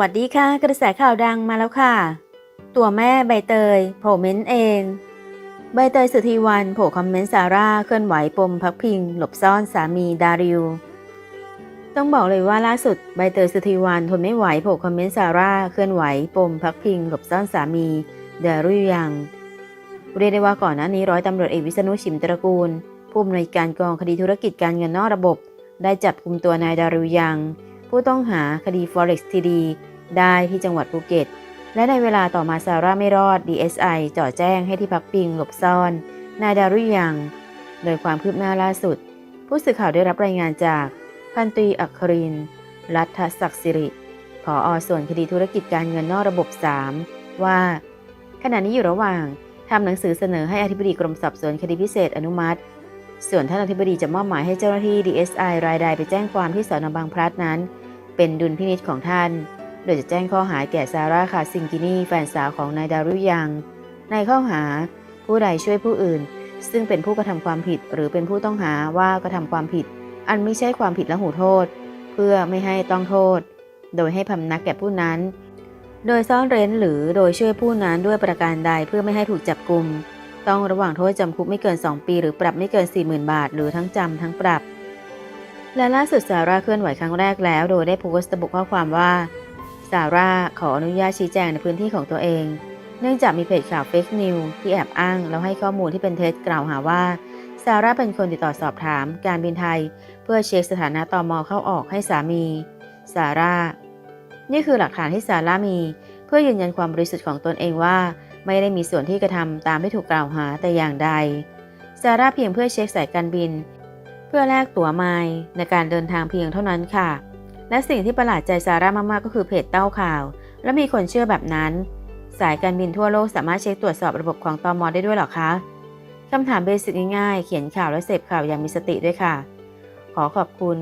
วัสดีค่ะ กระแสข่าวดังมาแล้วค่ะ ตัวแม่ใบเตยโผล่เม้นต์เอง ใบเตยสุธีวันโผล่คอมเมนต์ซาร่าเคลื่อนไหวปมพักพิง หลบซ่อนสามีดาริว ต้องบอกเลยว่าล่าสุดใบเตยสุธีวันทนไม่ไหวโผล่คอมเมนต์ซาร่าเคลื่อนไหวปมพักพิง หลบซ่อนสามีดาริวยังเรียกได้ว่าก่อนหน้านี้ร้อยตำรวจเอกวิษณุชิมตระกูลผู้อำนวยการกองคดีธุรกิจการเงินนอกระบบ ได้จับกลุ่มตัวนายดาริวยัง ผู้ต้องหาคดี Forex TD ได้ที่จังหวัดภูเก็ต และในเวลาต่อมาซาร่าไม่รอด DSI จ่อแจ้งให้ที่พักพิงหลบซ่อนนายดารุยัง โดยความคืบหน้าล่าสุด ผู้สื่อข่าวได้รับรายงานจากพันตรีอัครินร์รัฐศักดิ์สิริผออส่วนคดีธุรกิจการเงินนอกระบบ 3 ว่า ขณะนี้อยู่ระหว่างทำหนังสือเสนอให้อธิบดีกรมสอบสวนคดีพิเศษอนุมัติ ส่วนท่านอธิบดีจะมอบหมายให้เจ้าหน้าที่ DSI รายใดไปแจ้งความที่สอนอบางพลัดนั้น เป็นดุลพินิจของท่าน โดยจะแจ้งข้อหาแก่ซาร่าคาซิงกินีแฟนสาวของนายดารุยัง ในข้อหาผู้ใดช่วยผู้อื่น ซึ่งเป็นผู้กระทำความผิดหรือเป็นผู้ต้องหาว่ากระทำความผิด อันไม่ใช่ความผิดและหูโทษ เพื่อไม่ให้ต้องโทษ โดยให้พำนักแก่ผู้นั้น โดยซ่อนเร้นหรือโดยช่วยผู้นั้นด้วยประการใดเพื่อไม่ให้ถูกจับกุมต้องระหว่างโทษจำคุกไม่เกิน 2 ปี หรือปรับไม่เกิน 40,000 บาท หรือทั้งจำทั้งปรับ และล่าสุดซาร่าเคลื่อนไหวครั้งแรกแล้ว โดยได้โพสต์ระบุข้อความว่าซาร่าขออนุญาตชี้แจงในพื้นที่ของตัวเอง เนื่องจากมีเพจข่าวเฟกนิวที่แอบอ้างแล้วให้ข้อมูลที่เป็นเท็จกล่าวหาว่าซาร่าเป็นคนติดต่อสอบถาม การบินไทย เพื่อเช็คสถานะตอมอเข้าออกให้สามีซาร่านี่คือหลักฐานที่ซาร่ามี เพื่อยืนยันความบริสุทธิ์ของตนเองว่า ไม่ได้มีส่วนที่กระทำตามที่ถูกกล่าวหาแต่อย่างใดซาร่าเพียงเพื่อเช็คสายการบิน พื่อแลกตั๋วไมล์ในการเดินทางเพียงเท่านั้นค่ะ และสิ่งที่ประหลาดใจซาร่ามากๆก็คือเพจเต้าข่าว และมีคนเชื่อแบบนั้น สายการบินทั่วโลกสามารถเช็คตรวจสอบระบบของตอมอได้ด้วยหรอคะคำถามเบสิกง่ายๆ เขียนข่าวและเสพข่าวอย่างมีสติด้วยค่ะ ขอขอบคุณ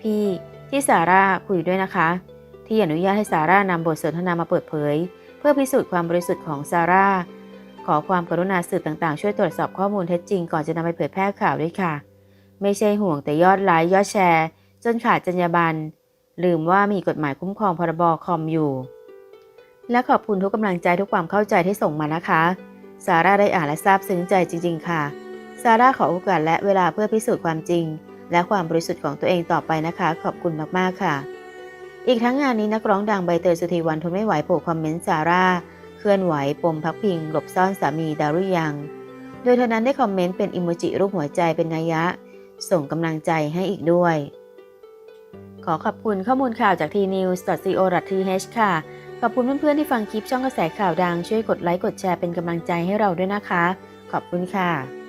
พี่ที่ซาร่าคุยด้วยนะคะ ที่อนุญาตให้ซาร่านำบทสนทนามาเปิดเผย เพื่อพิสูจน์ความบริสุทธิ์ของซาร่าขอความกรุณาสื่อต่างๆ ช่วยตรวจสอบข้อมูลเท็จจริงก่อนจะนำไปเผยแพร่ข่าวด้วยค่ะ ไม่ใช่ห่วงแต่ยอดไลค์ยอดแชร์ จนขาดจรรยาบรรณลืมว่ามีกฎหมายคุ้มครองพรบคอมอยู่ และขอบคุณทุกกำลังใจทุกความเข้าใจที่ส่งมานะคะ ซาร่าได้อ่านและซาบซึ้งใจจริง ๆ ค่ะ ซาร่าขอโอกาสและเวลาเพื่อพิสูจน์ความจริง และความบริสุทธิ์ของตัวเองต่อไปนะคะ ขอบคุณมากๆค่ะ อีกทั้งงานนี้นักร้องดังใบเตยสุธีวันทนไม่ไหวโผล่คอมเมนต์ซาร่าเคลื่อนไหวปมพักพิง หลบซ่อนสามีดารุยัง โดยเธอนั้นได้คอมเมนต์เป็นอิโมจิรูปหัวใจเป็นนัยยะ ส่งกำลังใจให้อีกด้วย ขอขอบคุณข้อมูลข่าวจาก tnews.co.th ค่ะ ขอบคุณเพื่อนๆที่ฟังคลิปช่องกระแสข่าวดัง ช่วยกดไลค์กดแชร์เป็นกำลังใจให้เราด้วยนะคะ ขอบคุณค่ะ